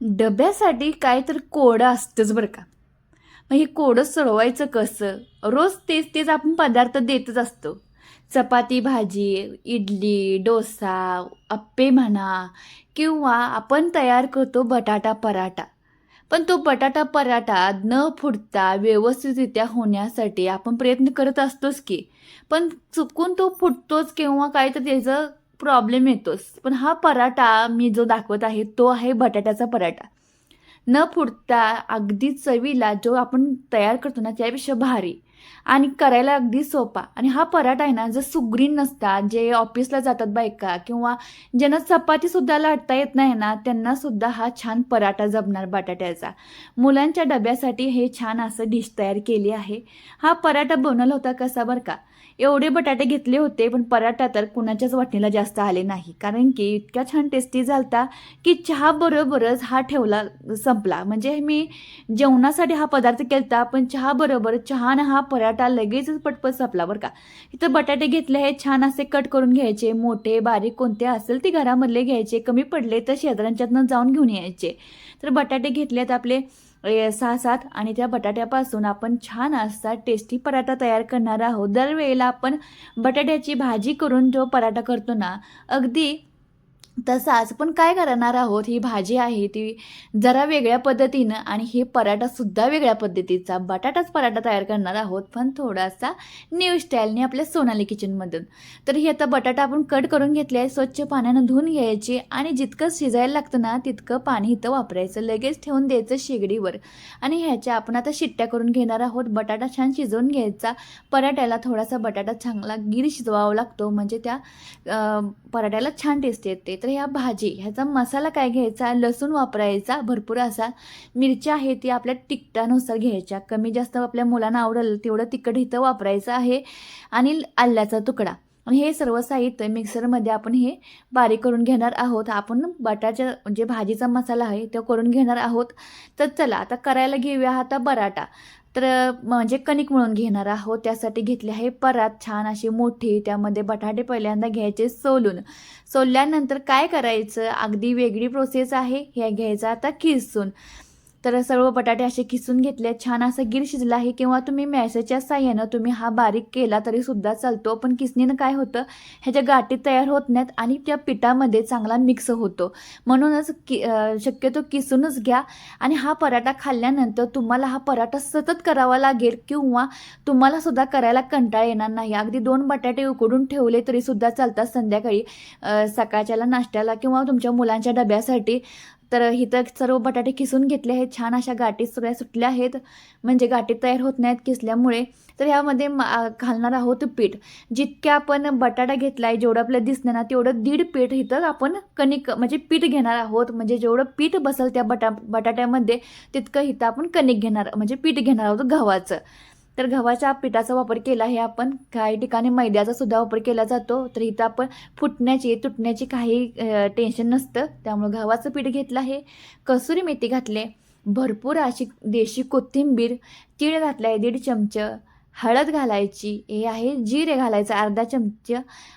डब्यासाठी काय तर कोडं असतंच बरं का. मग हे कोडं सोडवायचं कसं? रोज तेच तेच आपण पदार्थ देतच असतो. चपाती भाजी इडली डोसा अप्पे म्हणा किंवा आपण तयार करतो बटाटा पराठा. पण तो बटाटा पराठा न फुटता व्यवस्थितरित्या होण्यासाठी आपण प्रयत्न करत असतोच की. पण चुकून तो फुटतोच किंवा काय तर त्याचं प्रॉब्लेम येतोच. पण हा पराठा मी जो दाखवत आहे तो आहे बटाट्याचा पराठा. न फुटता अगदी चवीला जो आपण तयार करतो ना त्यापेक्षा भारी आणि करायला अगदी सोपा. आणि हा पराठा आहे ना जर सुग्रीन नसतात जे ऑफिसला जातात बायका किंवा ज्यांना चपातीसुद्धा लाटता येत नाही ना त्यांनासुद्धा हा छान पराठा जमणार बटाट्याचा. मुलांच्या डब्यासाठी हे छान असं डिश तयार केली आहे. हा पराठा बनवला होता कसा बरं का? एवढे बटाटे घेतले होते पण पराठा तर कुणाच्याच वाटणीला जास्त आले नाही. कारण की इतका छान टेस्टी झालता की चहा बरोबरच हा ठेवला संपला. म्हणजे मी जेवणासाठी हा पदार्थ केलता पण चहा बरोबर चहानं हा पराठा लगेचच पटपट संपला बरं का. इथं बटाटे घेतले हे छान असे कट करून घ्यायचे मोठे बारीक कोणते असेल ते घरामधले घ्यायचे कमी पडले तर शेजाऱ्यांच्यातनं जाऊन घेऊन यायचे. तर बटाटे घेतलेत आपले सहा सात आणि त्या बटाट्यापासून आपण छान असा टेस्टी पराठा तयार करणार आहोत. दरवेळेला आपण बटाट्याची भाजी करून जो पराठा करतो ना अगदी तसाच पण काय करणार आहोत? ही भाजी आहे ती जरा वेगळ्या पद्धतीनं आणि हे पराठासुद्धा वेगळ्या पद्धतीचा. बटाटाच पराठा तयार करणार आहोत पण थोडासा न्यू स्टाईलने आपल्या सोनाली किचनमधून तर हे आता बटाटा आपण कट करून घेतले आहे स्वच्छ पाण्यानं धुवून घ्यायचे आणि जितकं शिजायला लागतं ना तितकं पाणी इथं वापरायचं. लगेच ठेवून द्यायचं शेगडीवर. आणि ह्याच्या आपण आता शिट्ट्या करून घेणार आहोत. बटाटा छान शिजवून घ्यायचा. पराठ्याला थोडासा बटाटा चांगला गिर शिजवावा लागतो. म्हणजे त्या पराठ्याला छान टेस्ट येते. तर ह्या भाजी ह्याचा मसाला काय घ्यायचा? लसूण वापरायचा भरपूर असा. मिरच्या आहे ती आपल्या तिखटानुसार घ्यायच्या. कमी जास्त आपल्या मुलांना आवडेल तेवढं तिखट इथं वापरायचं आहे. आणि आल्याचा तुकडा. आणि हे सर्व साहित्य मिक्सरमध्ये आपण हे बारीक करून घेणार आहोत. आपण बटाच्या म्हणजे भाजीचा मसाला आहे तो करून घेणार आहोत. तर चला आता करायला घेऊया आता बराटा. तर म्हणजे कणिक म्हणून घेणार आहोत. त्यासाठी घेतले आहे परात. छान अशी मोठी त्यामध्ये बटाटे पहिल्यांदा घ्यायचे सोलून. सोलल्यानंतर काय करायचं? अगदी वेगळी प्रोसेस आहे. हे घ्यायचं आता किसून. तर सर्व बटाटे असे किसून घेतले. छान असा गिर शिजला आहे. किंवा तुम्ही मॅसेजच्या साह्यानं तुम्ही हा बारीक केला तरी सुद्धा चालतो. पण किसणीनं काय होतं? ह्याच्या गाठी तयार होत नाहीत आणि त्या पिठामध्ये चांगला मिक्स होतो. म्हणूनच कि शक्यतो किसूनच घ्या. आणि हा पराठा खाल्ल्यानंतर तुम्हाला हा पराठा सतत करावा लागेल किंवा तुम्हाला सुद्धा करायला कंटाळा येणार नाही. अगदी दोन बटाटे उकडून ठेवले तरी सुद्धा चालतात संध्याकाळी सकाळच्याला नाश्त्याला किंवा तुमच्या मुलांच्या डब्यासाठी. तर इथं सर्व बटाटे किसून घेतले आहेत. छान अशा गाठी सगळ्या सुटल्या आहेत. म्हणजे गाठी तयार होत नाहीत किसल्यामुळे. तर ह्यामध्ये मा- घालणार आहोत पीठ. जितक्या आपण बटाटा घेतला आहे जेवढं आपल्याला दिसणार ना तेवढं दीड पीठ इथं आपण कणिक म्हणजे पीठ घेणार आहोत. म्हणजे जेवढं पीठ बसेल त्या बटा बटाट्यामध्ये तितकं इथं आपण कणिक घेणार म्हणजे पीठ घेणार आहोत गव्हाचं. तर गव्हाच्या पिठाचा वापर केला आहे आपण. काही ठिकाणी मैद्याचा सुद्धा वापर केला जातो. तर इथं आपण फुटण्याची तुटण्याची काही टेन्शन नसतं. त्यामुळे गव्हाचं पीठ घेतलं आहे. कसुरी मेथी घातले भरपूर अशी देशी कोथिंबीर तीळ घातला आहे दीड चमचं. हळद घालायची हे आहे जिरे घालायचं अर्धा चमच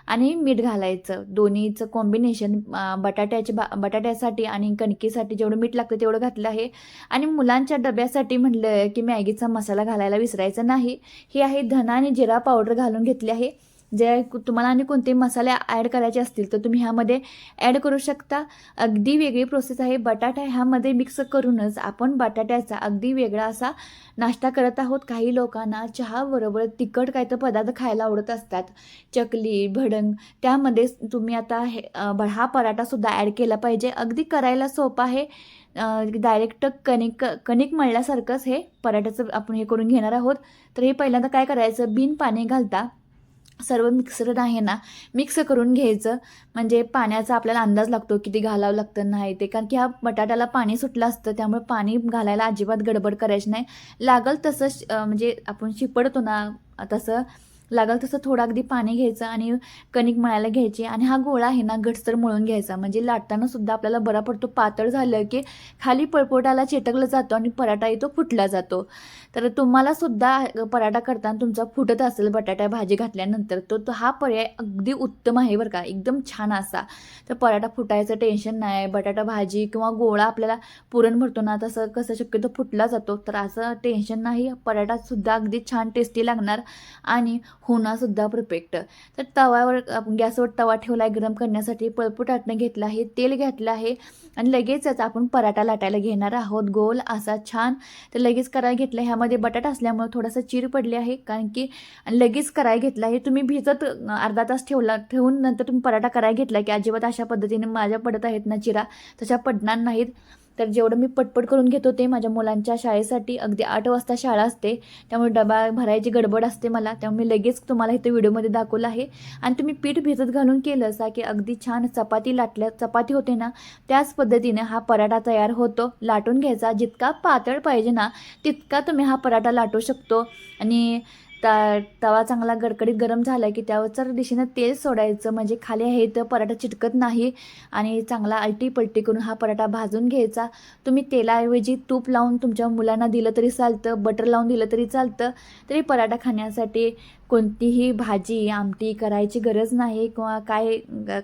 आणि मीठ घालायचं. दोन्हीचं कॉम्बिनेशन बटाट्याच्या बा बटाट्यासाठी आणि कणकीसाठी जेवढं मीठ लागतं तेवढं घातलं आहे. आणि मुलांच्या डब्यासाठी म्हटलं की मॅगीचा मसाला घालायला विसरायचा नाही. हे आहे धना आणि जिरा पावडर घालून घेतली आहे. जे तुम्हाला आणि कोणते मसाले ॲड करायचे असतील तर तुम्ही ह्यामध्ये ॲड करू शकता. अगदी वेगळी प्रोसेस आहे. बटाटा ह्यामध्ये मिक्स करूनच आपण बटाट्याचा अगदी वेगळा असा नाश्ता करत आहोत. काही लोकांना चहाबरोबर तिखट काय तर पदार्थ खायला आवडत असतात. चकली भडंग त्यामध्ये तुम्ही आता हे हा पराठासुद्धा ॲड केला पाहिजे. अगदी करायला सोपं आहे. डायरेक्ट कणिक कणिक मळल्यासारखंच हे पराठ्याचं आपण हे करून घेणार आहोत. तर हे पहिल्यांदा काय करायचं? बिन पाणी घालता. सर्व मिक्सर आहे ना मिक्स करून घ्यायचं. म्हणजे पाण्याचा आपल्याला अंदाज लागतो किती घालावं लागतं नाही ते. कारण की ह्या बटाट्याला पाणी सुटलं असतं त्यामुळे पाणी घालायला अजिबात गडबड करायची नाही. लागल तसं म्हणजे आपण शिपडतो ना तसं लागल तसं थोडं अगदी पाणी घ्यायचं आणि कणिक मळायला घ्यायची. आणि हा गोळा आहे ना घटसर मळून घ्यायचा. म्हणजे लाटताना सुद्धा आपल्याला बरा पडतो. पातळ झालं की खाली पळपोटाला चिटकलं जातो आणि पराठा येतो फुटला जातो. तर तुम्हाला सुद्धा पराठा करताना तुमचा फुटत असेल बटाटा भाजी घातल्यानंतर तो तो हा पर्याय अगदी उत्तम आहे बरं का. एकदम छान असा. तर पराठा फुटायचं टेन्शन नाही. बटाटा भाजी किंवा गोळा आपल्याला पुरण भरतो ना तसं कसं शक्यतो फुटला जातो. तर असं टेन्शन नाही. पराठासुद्धा अगदी छान टेस्टी लागणार. आणि होणासुद्धा परफेक्ट. तर तव्यावर आपण गॅसवर तवा ठेवला आहे गरम करण्यासाठी पळपूट आटणं घेतलं आहे तेल घेतलं आहे आणि लगेचच आपण पराठा लाटायला घेणार आहोत. गोल असा छान. तर लगेच करायला घेतलं ह्यामध्ये बटाटा असल्यामुळे थोडासा चीर पडली आहे कारण की लगेच करायला घेतला आहे. तुम्ही भिजत अर्धा तास ठेवला ठेवून नंतर तुम्ही पराठा करायला घेतला की अजिबात अशा पद्धतीने माझ्या पडत आहेत ना चिरा तशा पडणार नाहीत. तर जेवढं मी पटपट करून घेत होते माझ्या मुलांच्या शाळेसाठी अगदी आठ वाजता शाळा असते त्यामुळे डबा भरायची गडबड असते मला त्यामुळे मी लगेच तुम्हाला इथं व्हिडिओमध्ये दाखवलं आहे. आणि तुम्ही पीठ भिजत घालून केलं असा की अगदी छान चपाती लाटल्या चपाती होते ना त्याच पद्धतीने हा पराठा तयार होतो लाटून घ्यायचा. जितका पातळ पाहिजे ना तितका तुम्ही हा पराठा लाटू शकतो. आणि ता तवा चांगला गडकडीत गरम झाला की त्यावर दिशेनं तेल सोडायचं. म्हणजे खाली आहे तर पराठा चिटकत नाही आणि चांगला अलटी पलटी करून हा पराठा भाजून घ्यायचा. तुम्ही तेलाऐवजी तूप लावून तुमच्या मुलांना दिलं तरी चालतं बटर लावून दिलं तरी चालतं. तरी पराठा खाण्यासाठी कोणतीही भाजी आमटी करायची गरज नाही किंवा काय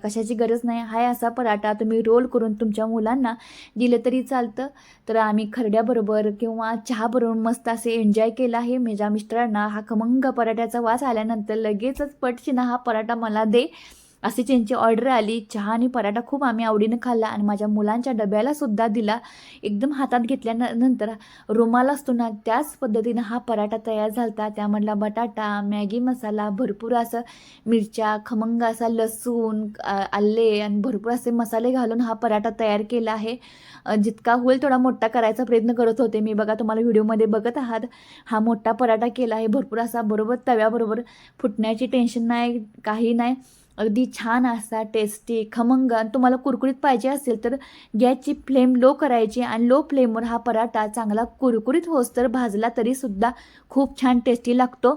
कशाची गरज नाही. हाय असा पराठा तुम्ही रोल करून तुमच्या मुलांना दिलं तरी चालतं. तर आम्ही खरड्याबरोबर किंवा चहाबरोबर मस्त असे एन्जॉय केला आहे. माझ्या मिस्टरांना हा खमंग पराठ्याचा वास आल्यानंतर लगेचच पटशीना हा पराठा मला दे. अशी त्यांची ऑर्डर आली. चहा आणि पराठा खूप आम्ही आवडीनं खाल्ला आणि माझ्या मुलांच्या डब्याला सुद्धा दिला. एकदम हातात घेतल्यानंतर रुमाल असतो ना त्याच पद्धतीनं हा पराठा तयार झालता. त्यामधला बटाटा मॅगी मसाला भरपूर असं मिरच्या खमंग असा लसूण आ- आले आणि भरपूर असे मसाले घालून हा पराठा तयार केला आहे. जितका होईल थोडा मोठा करायचा प्रयत्न करत होते. मी बघा तुम्हाला व्हिडिओमध्ये बघत आहात. हा मोठा पराठा केला आहे. भरपूर असा बरोबर तव्याबरोबर फुटण्याची टेन्शन नाही काही नाही. अगदी छान असा टेस्टी खमंग. आणि तुम्हाला कुरकुरीत पाहिजे असेल तर गॅसची फ्लेम लो करायची आणि लो फ्लेमवर हा पराठा चांगला कुरकुरीत होस तर भाजला तरीसुद्धा खूप छान टेस्टी लागतो.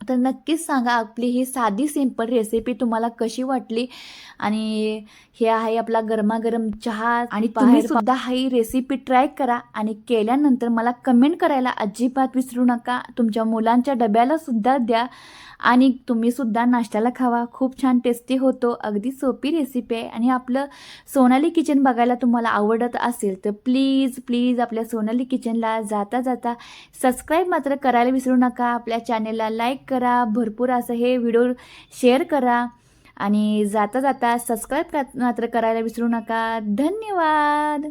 तर नक्कीच सांगा आपली ही साधी सिंपल रेसिपी तुम्हाला कशी वाटली? आणि हे आहे आपला गरमागरम चहा आणि तुम्ही सुद्धा ही रेसिपी ट्राय करा आणि केल्यानंतर मला कमेंट करायला अजिबात विसरू नका. तुमच्या मुलांच्या डब्याला सुद्धा द्या आणि तुम्ही सुद्धा नाश्त्याला खावा. खूप छान टेस्टी होतो. अगदी सोपी रेसिपी आहे. आणि आपलं सोनाली किचन बघायला तुम्हाला आवडत असेल तर प्लीज प्लीज आपल्या सोनाली किचनला जाता जाता सबस्क्राईब मात्र करायला विसरू नका. आपल्या चॅनेलला लाईक करा भरपूर असं हे व्हिडिओ शेअर करा आणि जाता जाता सबस्क्राईब मात्र करायला विसरू नका. धन्यवाद!